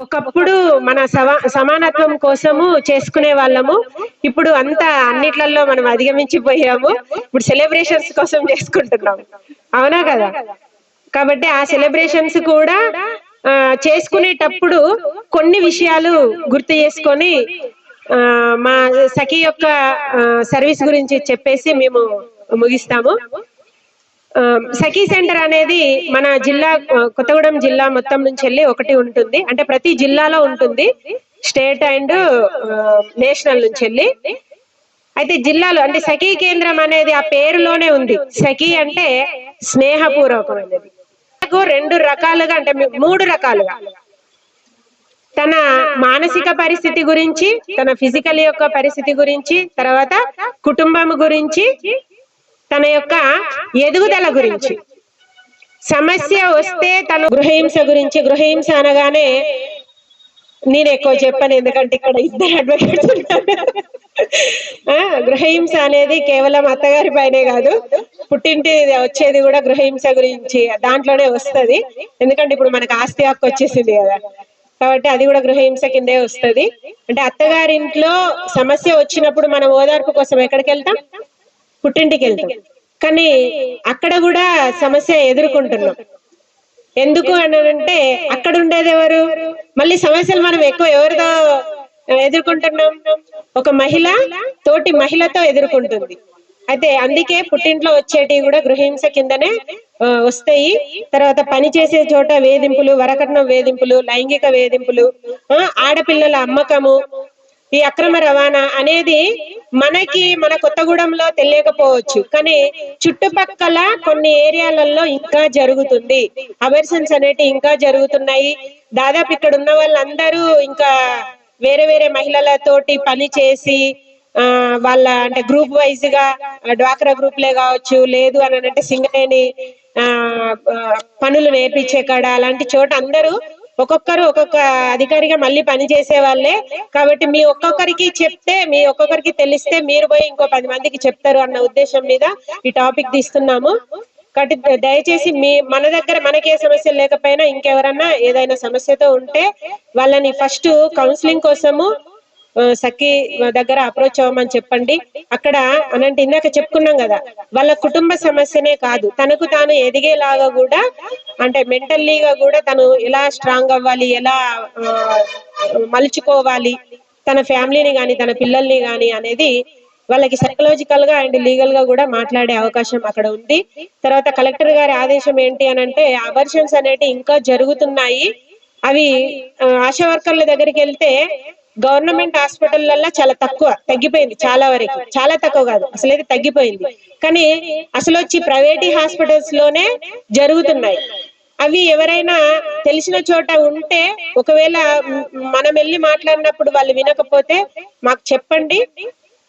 ఒకప్పుడు మన సమానత్వం కోసము చేసుకునే వాళ్ళము. ఇప్పుడు అంతా అన్నిట్లలో మనం అధిగమించిపోయాము. ఇప్పుడు సెలబ్రేషన్స్ కోసం చేసుకుంటున్నాం. అవునా కదా? కాబట్టి ఆ సెలబ్రేషన్స్ కూడా చేసుకునేటప్పుడు కొన్ని విషయాలు గుర్తు చేసుకొని మా సఖి యొక్క సర్వీస్ గురించి చెప్పేసి మేము ముగిస్తాము. సఖీ సెంటర్ అనేది మన జిల్లా కొత్తగూడెం జిల్లా మొత్తం నుంచి వెళ్ళి ఒకటి ఉంటుంది. అంటే ప్రతి జిల్లాలో ఉంటుంది. స్టేట్ అండ్ నేషనల్ నుంచి వెళ్ళి. అయితే జిల్లాలో అంటే సఖీ కేంద్రం అనేది ఆ పేరులోనే ఉంది. సఖీ అంటే స్నేహపూర్వకమైనది మనకు రెండు రకాలుగా అంటే మూడు రకాలుగా. తన మానసిక పరిస్థితి గురించి తన ఫిజికల్ యొక్క పరిస్థితి గురించి తర్వాత కుటుంబం గురించి తన యొక్క ఎదుగుదల గురించి. సమస్య వస్తే తన గృహహింస గురించి గృహహింస అనగానే నేను ఎక్కువ చెప్పాను ఎందుకంటే ఇక్కడ ఇద్దరు అడ్వకేట్స్ ఉన్నారు. గృహహింస అనేది కేవలం అత్తగారి పైనే కాదు. పుట్టింటి వచ్చేది కూడా గృహహింస గురించి దాంట్లోనే వస్తుంది. ఎందుకంటే ఇప్పుడు మనకు ఆస్తి హక్కు వచ్చేసింది కదా. కాబట్టి అది కూడా గృహహింస కిందే వస్తది. అంటే అత్తగారింట్లో సమస్య వచ్చినప్పుడు మనం ఓదార్పు కోసం ఎక్కడికి వెళ్తాం? పుట్టింటికి వెళ్తాం కానీ అక్కడ కూడా సమస్య ఎదుర్కొంటున్నాం. ఎందుకు అని అంటే అక్కడ ఉండేది ఎవరు? మళ్ళీ సమస్యలు మనం ఎక్కువ ఎవరితో ఎదుర్కొంటున్నాం? ఒక మహిళ తోటి మహిళతో ఎదుర్కొంటుంది. అయితే అందుకే పుట్టింట్లో వచ్చేటివి కూడా గృహహింస కిందనే వస్తాయి. తర్వాత పని చేసే చోట వేధింపులు వరకట్నం వేధింపులు లైంగిక వేధింపులు ఆడపిల్లల అమ్మకము ఈ అక్రమ రవాణా అనేది మనకి మన కొత్తగూడెంలో తెలియకపోవచ్చు కానీ చుట్టుపక్కల కొన్ని ఏరియాలలో ఇంకా జరుగుతుంది. అవర్సన్స్ అనేటి ఇంకా జరుగుతున్నాయి. దాదాపు ఇక్కడ ఉన్న వాళ్ళందరూ ఇంకా వేరే వేరే మహిళలతోటి పని చేసి ఆ వాళ్ళ అంటే గ్రూప్ వైజ్గా డ్వాక్రా డ్వాక్రా గ్రూప్లే కావచ్చు లేదు అని అంటే సింగరేణి ఆ ఆ, పనులు నేర్పించే కాడ అలాంటి చోట అందరూ ఒక్కొక్కరు ఒక్కొక్క అధికారిగా మళ్ళీ పని చేసే వాళ్ళే కాబట్టి మీ ఒక్కొక్కరికి చెప్తే మీ ఒక్కొక్కరికి తెలిస్తే మీరు పోయి ఇంకో పది మందికి చెప్తారు అన్న ఉద్దేశం మీద ఈ టాపిక్ తీస్తున్నాము. కాబట్టి దయచేసి మీ మన దగ్గర మనకే సమస్యలు లేకపోయినా ఇంకెవరన్నా ఏదైనా సమస్యతో ఉంటే వాళ్ళని ఫస్ట్ కౌన్సిలింగ్ కోసము సఖి దగ్గర అప్రోచ్ అవ్వమని చెప్పండి. అక్కడ అనంటే ఇందాక చెప్పుకున్నాం కదా వాళ్ళ కుటుంబ సమస్యనే కాదు. తనకు తాను ఎదిగేలాగా కూడా అంటే మెంటల్లీగా కూడా తను ఎలా స్ట్రాంగ్ అవ్వాలి ఎలా మలుచుకోవాలి తన ఫ్యామిలీని గాని తన పిల్లల్ని గాని అనేది వాళ్ళకి సైకలాజికల్గా అండ్ లీగల్గా కూడా మాట్లాడే అవకాశం అక్కడ ఉంది. తర్వాత కలెక్టర్ గారి ఆదేశం ఏంటి అని అంటే అబర్షన్స్ అనేటివి ఇంకా జరుగుతున్నాయి. అవి ఆశా వర్కర్ల దగ్గరికి వెళ్తే గవర్నమెంట్ హాస్పిటల్లలో చాలా తక్కువ తగ్గిపోయింది చాలా వరకు. చాలా తక్కువ కాదు అసలు అయితే తగ్గిపోయింది. కానీ అసలు వచ్చి ప్రైవేట్ హాస్పిటల్స్లోనే జరుగుతున్నాయి. అవి ఎవరైనా తెలిసిన చోట ఉంటే ఒకవేళ మనం వెళ్ళి మాట్లాడినప్పుడు వాళ్ళు వినకపోతే మాకు చెప్పండి.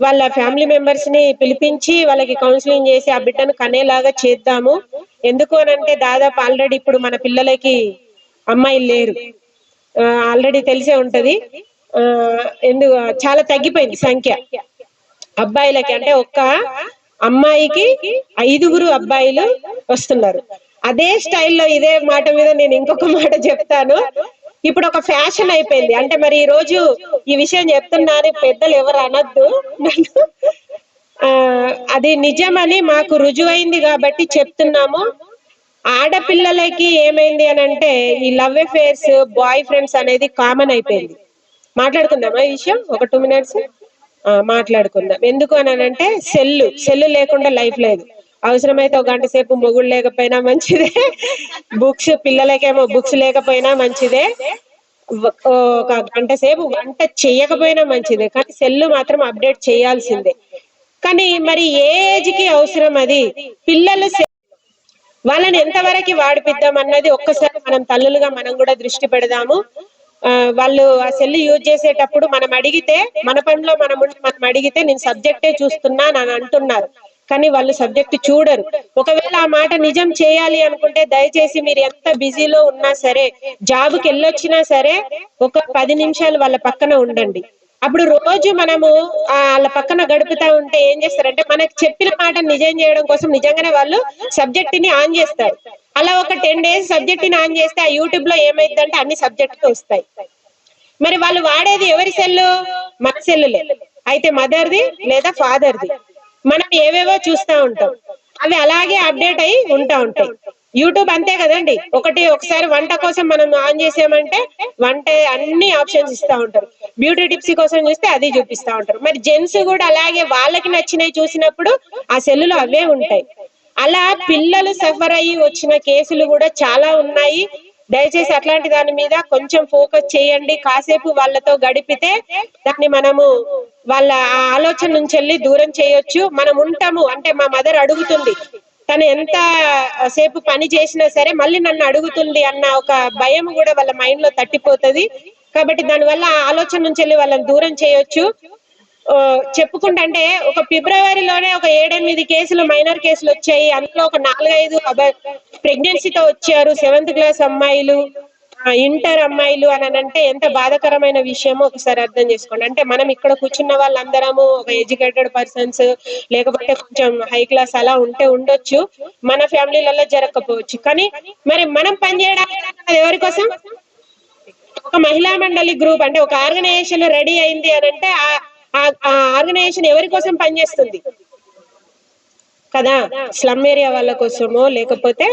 వాళ్ళ ఫ్యామిలీ మెంబర్స్ని పిలిపించి వాళ్ళకి కౌన్సిలింగ్ చేసి ఆ బిడ్డను కనేలాగా చేద్దాము. ఎందుకు అని అంటే దాదాపు ఆల్రెడీ ఇప్పుడు మన పిల్లలకి అమ్మాయిలు లేరు. ఆల్రెడీ తెలిసే ఉంటది. ఎందుకు? చాలా తగ్గిపోయింది సంఖ్య. అబ్బాయిలకి అంటే ఒక్క అమ్మాయికి ఐదుగురు అబ్బాయిలు వస్తున్నారు. అదే స్టైల్లో ఇదే మాట మీద నేను ఇంకొక మాట చెప్తాను. ఇప్పుడు ఒక ఫ్యాషన్ అయిపోయింది. అంటే మరి ఈ రోజు ఈ విషయం చెప్తున్నారు పెద్దలు ఎవరు అనొద్దు. అది నిజమని మాకు రుజువైంది కాబట్టి చెప్తున్నాము. ఆడపిల్లలకి ఏమైంది అని అంటే ఈ లవ్ అఫేర్స్ బాయ్ ఫ్రెండ్స్ అనేది కామన్ అయిపోయింది. మాట్లాడుకుందామా ఈ విషయం? ఒక టూ మినిట్స్ మాట్లాడుకుందాం. ఎందుకు అని అంటే సెల్లు సెల్లు లేకుండా లైఫ్ లేదు. అవసరమైతే ఒక గంట సేపు మొగుడు లేకపోయినా మంచిదే. బుక్స్ పిల్లలకేమో బుక్స్ లేకపోయినా మంచిదే. ఒక గంట సేపు వంట చేయకపోయినా మంచిదే. కానీ సెల్లు మాత్రం అప్డేట్ చేయాల్సిందే. కానీ మరి ఏ ఏజ్కి అవసరం అది? పిల్లలు సెల్ వాళ్ళని ఎంతవరకు వాడిపిద్దాం అన్నది ఒక్కసారి మనం తల్లులుగా మనం కూడా దృష్టి పెడదాము. వాళ్ళు ఆ సెల్ యూజ్ చేసేటప్పుడు మనం అడిగితే మన పనిలో మనం మనం అడిగితే నేను సబ్జెక్టే చూస్తున్నా అని అంటున్నారు. కానీ వాళ్ళు సబ్జెక్ట్ చూడరు. ఒకవేళ ఆ మాట నిజం చేయాలి అనుకుంటే దయచేసి మీరు ఎంత బిజీలో ఉన్నా సరే జాబ్కి వెళ్ళొచ్చినా సరే ఒక పది నిమిషాలు వాళ్ళ పక్కన ఉండండి. అప్పుడు రోజు మనము వాళ్ళ పక్కన గడుపుతా ఉంటే ఏం చేస్తారంటే మనకు చెప్పిన మాట నిజం చేయడం కోసం నిజంగానే వాళ్ళు సబ్జెక్ట్ని ఆన్ చేస్తారు. అలా ఒక టెన్ డేస్ సబ్జెక్ట్ని ఆన్ చేస్తే ఆ యూట్యూబ్లో ఏమైందంటే అన్ని సబ్జెక్ట్ వస్తాయి. మరి వాళ్ళు వాడేది ఎవరి సెల్లు? మన సెల్లులే. అయితే మదర్ది లేదా ఫాదర్ది మనం ఏవేవో చూస్తూ ఉంటాం. అవి అలాగే అప్డేట్ అయి ఉంటా ఉంటాయి. యూట్యూబ్ అంతే కదండి. ఒకటి ఒకసారి వంట కోసం మనం ఆన్ చేసామంటే వంట అన్ని ఆప్షన్స్ ఇస్తా ఉంటారు. బ్యూటీ టిప్స్ కోసం చూస్తే అది చూపిస్తా ఉంటారు. మరి జెంట్స్ కూడా అలాగే వాళ్ళకి నచ్చినవి చూసినప్పుడు ఆ సెల్లులో అవే ఉంటాయి. అలా పిల్లలు సఫర్ అయ్యి వచ్చిన కేసులు కూడా చాలా ఉన్నాయి. దయచేసి అట్లాంటి దాని మీద కొంచెం ఫోకస్ చేయండి. కాసేపు వాళ్ళతో గడిపితే దాన్ని మనము వాళ్ళ ఆలోచన నుంచి వెళ్ళి దూరం చేయొచ్చు. మనం ఉంటాము. అంటే మా మదర్ అడుగుతుంది తను ఎంత సేపు పని చేసినా సరే మళ్ళీ నన్ను అడుగుతుంది అన్న ఒక భయం కూడా వాళ్ళ మైండ్లో తట్టిపోతది. కాబట్టి దానివల్ల ఆలోచన నుంచి వెళ్ళి వాళ్ళని దూరం చేయొచ్చు. చెప్పుకుంటే అంటే ఒక ఫిబ్రవరిలోనే ఒక ఏడెనిమిది కేసులు మైనర్ కేసులు వచ్చాయి. అందులో ఒక నాలుగైదు ప్రెగ్నెన్సీతో వచ్చారు. సెవెంత్ క్లాస్ అమ్మాయిలు. ఇంటర్ అమ్మాయిలు అని అంటే ఎంత బాధాకరమైన విషయమో ఒకసారి అర్థం చేసుకోండి. అంటే మనం ఇక్కడ కూర్చున్న వాళ్ళందరము ఒక ఎడ్యుకేటెడ్ పర్సన్స్ లేకపోతే కొంచెం హై క్లాస్ అలా ఉంటే ఉండొచ్చు. మన ఫ్యామిలీలలో జరగకపోవచ్చు. కానీ మరి మనం పనిచేయడానికి ఎవరి కోసం? ఒక మహిళా మండలి గ్రూప్ అంటే ఒక ఆర్గనైజేషన్ రెడీ అయింది అని అంటే ఆ- ఆ ఆర్గనైజేషన్ ఎవరి కోసం పనిచేస్తుంది? కదా? స్లమ్ ఏరియా వాళ్ళ కోసమో లేకపోతే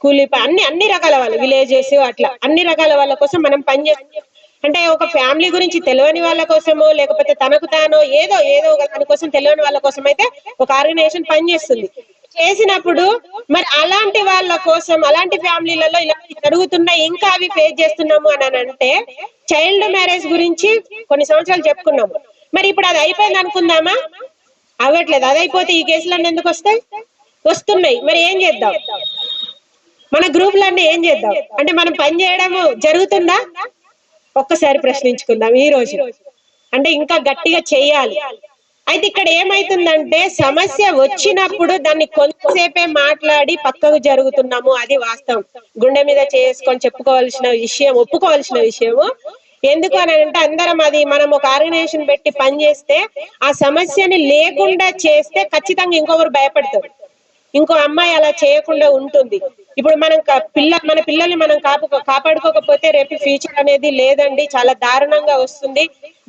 కూలీ అన్ని అన్ని రకాల వాళ్ళు విలేజెస్ అట్లా అన్ని రకాల వాళ్ళ కోసం మనం పనిచేస్తాం అంటే ఒక ఫ్యామిలీ గురించి తెలియని వాళ్ళ కోసమో లేకపోతే తనకు తానో ఏదో ఏదో ఒక దాని కోసం తెలియని వాళ్ళ కోసం అయితే ఒక ఆర్గనైజేషన్ పనిచేస్తుంది చేసినప్పుడు మరి అలాంటి వాళ్ళ కోసం అలాంటి ఫ్యామిలీలలో ఇలా జరుగుతున్నాయి ఇంకా అవి ఫేస్ చేస్తున్నాము అని అంటే చైల్డ్ మ్యారేజ్ గురించి కొన్ని సంవత్సరాలు చెప్పుకున్నాము. మరి ఇప్పుడు అది అయిపోయింది అనుకుందామా? అవ్వట్లేదు. అదైపోతే అయిపోతే ఈ కేసులన్నీ ఎందుకు వస్తాయి? వస్తున్నాయి. మరి ఏం చేద్దాం? మన గ్రూపులన్నీ ఏం చేద్దాం? అంటే మనం పని చేయడం జరుగుతుందా? ఒక్కసారి ప్రశ్నించుకుందాం ఈ రోజు. అంటే ఇంకా గట్టిగా చేయాలి. అయితే ఇక్కడ ఏమైతుందంటే సమస్య వచ్చినప్పుడు దాన్ని కొంతసేపే మాట్లాడి పక్కకు జరుగుతున్నాము. అది వాస్తవం. గుండె మీద చేసుకొని చెప్పుకోవాల్సిన విషయం ఒప్పుకోవాల్సిన విషయము. ఎందుకు అని అంటే అందరం అది మనం ఒక ఆర్గనైజేషన్ పెట్టి పని చేస్తే ఆ సమస్యని లేకుండా చేస్తే ఖచ్చితంగా ఇంకొకరు భయపడతారు. ఇంకో అమ్మాయి అలా చేయకుండా ఉంటుంది. ఇప్పుడు మనం పిల్ల మన పిల్లల్ని మనం కాపు కాపాడుకోకపోతే రేపు ఫ్యూచర్ అనేది లేదండి. చాలా దారుణంగా వస్తుంది.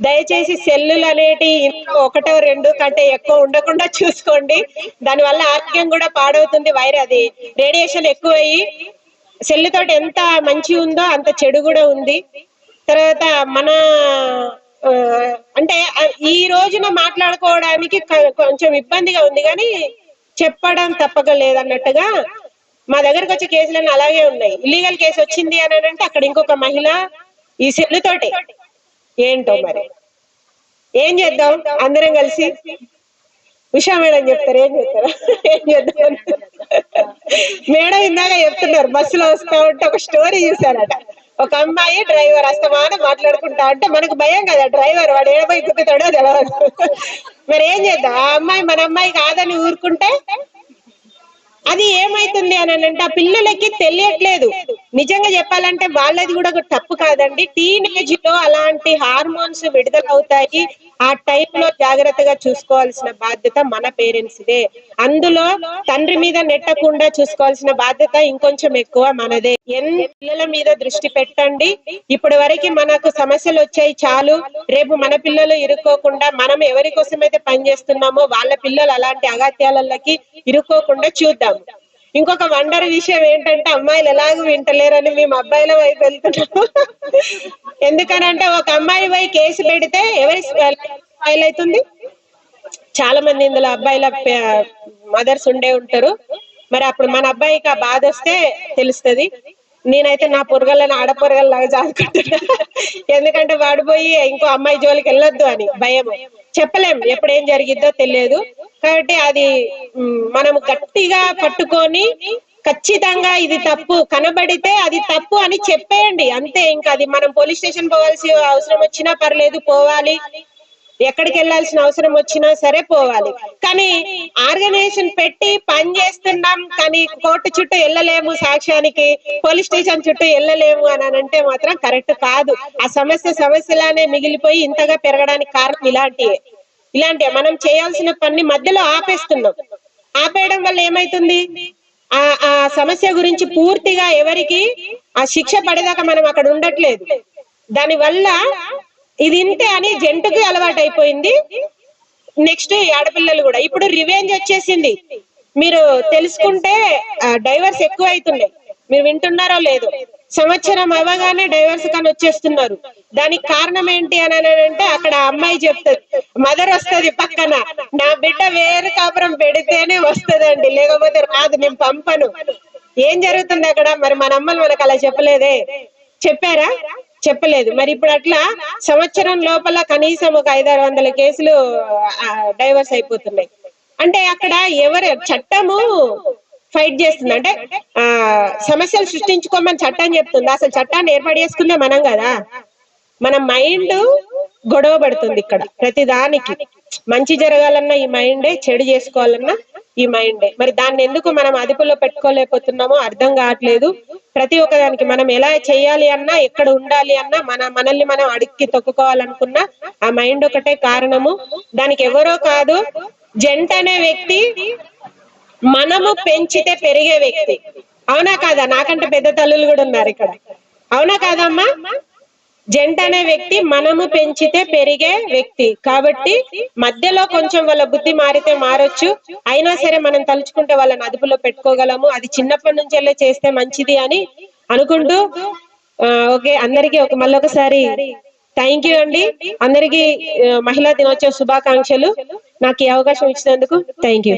దయచేసి సెల్లులు అనేటి ఒకటో రెండు కంటే ఎక్కువ ఉండకుండా చూసుకోండి. దానివల్ల ఆరోగ్యం కూడా పాడవుతుంది. వైర్ అది రేడియేషన్ ఎక్కువయ్యి సెల్ తోటి ఎంత మంచి ఉందో అంత చెడు కూడా ఉంది. తర్వాత మన అంటే ఈ రోజున మాట్లాడుకోవడానికి కొంచెం ఇబ్బందిగా ఉంది కానీ చెప్పడం తప్పక లేదన్నట్టుగా మా దగ్గరకు వచ్చే కేసులన్నీ అలాగే ఉన్నాయి. ఇల్లీగల్ కేసు వచ్చింది అని అంటే అక్కడ ఇంకొక మహిళ ఈ సెల్లుతోటి ఏంటో మరి? ఏం చేద్దాం? అందరం కలిసి? ఉషా మేడం చెప్తారు ఏం చెప్తారు ఏం చేద్దాం మేడం ఇందాక చెప్తున్నారు బస్సులో వస్తా ఉంటే ఒక స్టోరీ చూసారట ఒక అమ్మాయి డ్రైవర్ అస్తమానం మాట్లాడుకుంటా అంటే మనకు భయం కదా డ్రైవర్ వాడు ఏమై గుద్దుతాడో తెలియదు మరి ఏం చేద్దాం? ఆ అమ్మాయి మన అమ్మాయి కాదని ఊరుకుంటే అది ఏమైతుంది అని అంటే ఆ పిల్లలకి తెలియట్లేదు. నిజంగా చెప్పాలంటే వాళ్ళది కూడా ఒక తప్పు కాదండి. టీనేజ్లో అలాంటి హార్మోన్స్ విడుదల అవుతాయి ఆ టైంలో జాగ్రత్తగా చూసుకోవాల్సిన బాధ్యత మన పేరెంట్స్ దే. అందులో తండ్రి మీద నెట్టకుండా చూసుకోవాల్సిన బాధ్యత ఇంకొంచెం ఎక్కువ మనదే. ఎన్ పిల్లల మీద దృష్టి పెట్టండి. ఇప్పటి వరకు మనకు సమస్యలు వచ్చాయి చాలు. రేపు మన పిల్లలు ఇరుక్కోకుండా మనం ఎవరి కోసమైతే పనిచేస్తున్నామో వాళ్ళ పిల్లలు అలాంటి అగాత్యాలకి ఇరుక్కోకుండా చూద్దాం ఇంకొక వండర్ విషయం ఏంటంటే అమ్మాయిలు ఎలాగూ వింటలేరని మేము అబ్బాయిల వైపు వెళ్తున్నాము. ఎందుకనంటే ఒక అమ్మాయి పై కేసు పెడితే ఎవరి ఫైల్ అవుతుంది? చాలా మంది ఇందులో అబ్బాయిల మదర్స్ ఉండే ఉంటారు. మరి అప్పుడు మన అబ్బాయికి ఆ బాధ వస్తే తెలుస్తది. నేనైతే నా పొరగలను ఆడపొరగల్లాగా చాదుకుంటున్నా ఎందుకంటే వాడు పోయి ఇంకో అమ్మాయి జోలికి వెళ్ళొద్దు అని భయం. చెప్పలేం ఎప్పుడు ఏం జరిగిద్దో తెలియదు. కాబట్టి అది మనం గట్టిగా పట్టుకొని ఖచ్చితంగా ఇది తప్పు. కనబడితే అది తప్పు అని చెప్పేయండి. అంతే ఇంకా అది మనం పోలీస్ స్టేషన్ పోవాల్సి అవసరం వచ్చినా పర్లేదు పోవాలి. ఎక్కడికి వెళ్ళాల్సిన అవసరం వచ్చినా సరే పోవాలి. కానీ ఆర్గనైజేషన్ పెట్టి పని చేస్తున్నాం కానీ కోర్టు చుట్టూ వెళ్ళలేము సాక్ష్యానికి పోలీస్ స్టేషన్ చుట్టూ వెళ్ళలేము అని అని అంటే మాత్రం కరెక్ట్ కాదు. ఆ సమస్య సమస్యలానే మిగిలిపోయి ఇంతగా పెరగడానికి కారణం ఇలాంటివే ఇలాంటి మనం చేయాల్సిన పని మధ్యలో ఆపేస్తున్నాం. ఆపేయడం వల్ల ఏమైతుంది? ఆ ఆ సమస్య గురించి పూర్తిగా ఎవరికి ఆ శిక్ష పడేదాకా మనం అక్కడ ఉండట్లేదు. దాని వల్ల ఇది ఇంతే అని జంటుకి అలవాటు అయిపోయింది నెక్స్ట్ ఆడపిల్లలు కూడా. ఇప్పుడు రివెంజ్ వచ్చేసింది. మీరు తెలుసుకుంటే డైవర్స్ ఎక్కువ అవుతున్నాయి మీరు వింటున్నారో లేదో. సంవత్సరం అవ్వగానే డైవర్స్ కానీ వచ్చేస్తున్నారు. దానికి కారణం ఏంటి అని అంటే అక్కడ అమ్మాయి చెప్తుంది మదర్ వస్తది పక్కన. నా బిడ్డ వేరు కాపురం పెడితేనే వస్తదండి లేకపోతే రాదు నేను పంపను. ఏం జరుగుతుంది అక్కడ? మరి మన అమ్మలు మనకు అలా చెప్పలేదే. చెప్పారా? చెప్పలేదు. మరి ఇప్పుడు అట్లా సంవత్సరం లోపల కనీసం ఒక ఐదారు వందల కేసులు డైవర్స్ అయిపోతున్నాయి. అంటే అక్కడ ఎవరు చట్టము ఫైట్ చేస్తుంది. అంటే ఆ సమస్యలు సృష్టించుకోమని చట్టాన్ని చెప్తుంది. అసలు చట్టాన్ని ఏర్పాటు చేసుకుందే మనం కదా. మన మైండ్ గొడవ పడుతుంది ఇక్కడ ప్రతి దానికి. మంచి జరగాలన్నా ఈ మైండే చెడు చేసుకోవాలన్నా ఈ మైండే మరి దాన్ని ఎందుకు మనం అదుపులో పెట్టుకోలేకపోతున్నామో అర్థం కావట్లేదు. ప్రతి ఒక్క దానికి మనం ఎలా చేయాలి అన్నా ఎక్కడ ఉండాలి అన్నా మన మనల్ని మనం అడిక్కి తొక్కుకోవాలనుకున్నా ఆ మైండ్ ఒకటే కారణము. దానికి ఎవరో కాదు జంట అనే వ్యక్తి మనము పెంచితే పెరిగే వ్యక్తి. అవునా కాదా? నాకంటే పెద్ద తల్లులు కూడా ఉన్నారు ఇక్కడ. అవునా కాదమ్మా? జంట అనే వ్యక్తి మనము పెంచితే పెరిగే వ్యక్తి. కాబట్టి మధ్యలో కొంచెం వాళ్ళ బుద్ధి మారితే మారొచ్చు. అయినా సరే మనం తలుచుకుంటే వాళ్ళని అదుపులో పెట్టుకోగలము. అది చిన్నప్పటి నుంచెల్లే చేస్తే మంచిది అని అనుకుంటూ ఓకే అందరికీ ఒక మళ్ళొకసారి థ్యాంక్ యూ అండి. అందరికీ మహిళా దినోత్సవ శుభాకాంక్షలు. నాకు ఈ అవకాశం ఇచ్చినందుకు థ్యాంక్ యూ